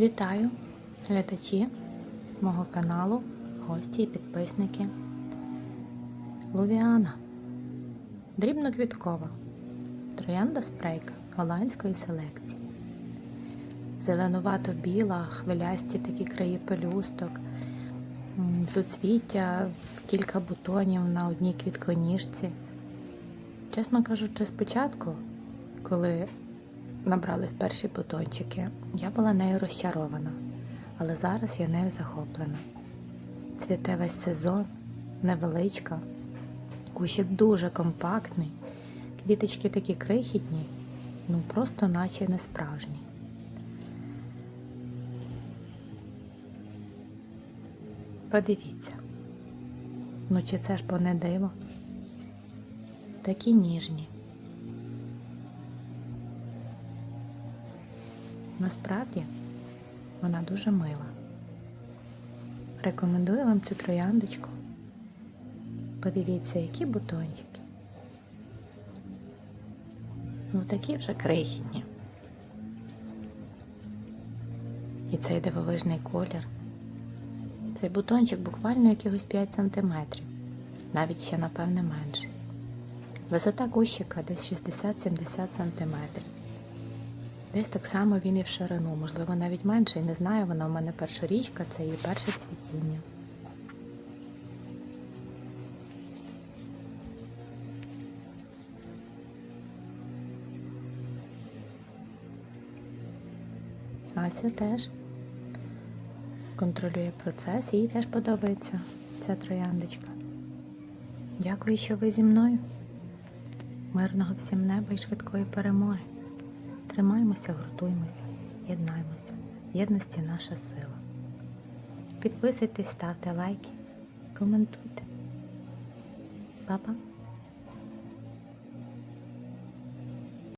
Вітаю глядачі мого каналу, гості і підписники. Лувіана. Дрібноквіткова. Троянда спрейка голландської селекції. Зеленувато-біла, хвилясті такі краї пелюсток, суцвіття кілька бутонів на одній квітконіжці. Чесно кажучи, спочатку, коли набрались перші бутончики, я була нею розчарована, але зараз я нею захоплена. Цвіте весь сезон, невеличка, кущик дуже компактний, квіточки такі крихітні, ну просто наче не справжні. Подивіться, ну чи це ж бо не диво? Такі ніжні. Насправді вона дуже мила. Рекомендую вам цю трояндочку. Подивіться, які бутончики. Ну такі вже крихітні. І цей дивовижний колір. Цей бутончик буквально якихось 5 см, навіть ще, напевне, менше. Висота кущика десь 60-70 см. Десь так само він і в ширину, можливо, навіть менше, і не знаю, вона в мене першорічка, це її перше цвітіння. Ася теж контролює процес, їй теж подобається ця трояндочка. Дякую, що ви зі мною. Мирного всім неба і швидкої перемоги. Тримаємося, гуртуємося, єднаємося. В єдності наша сила. Підписуйтесь, ставте лайки, коментуйте. Па-па!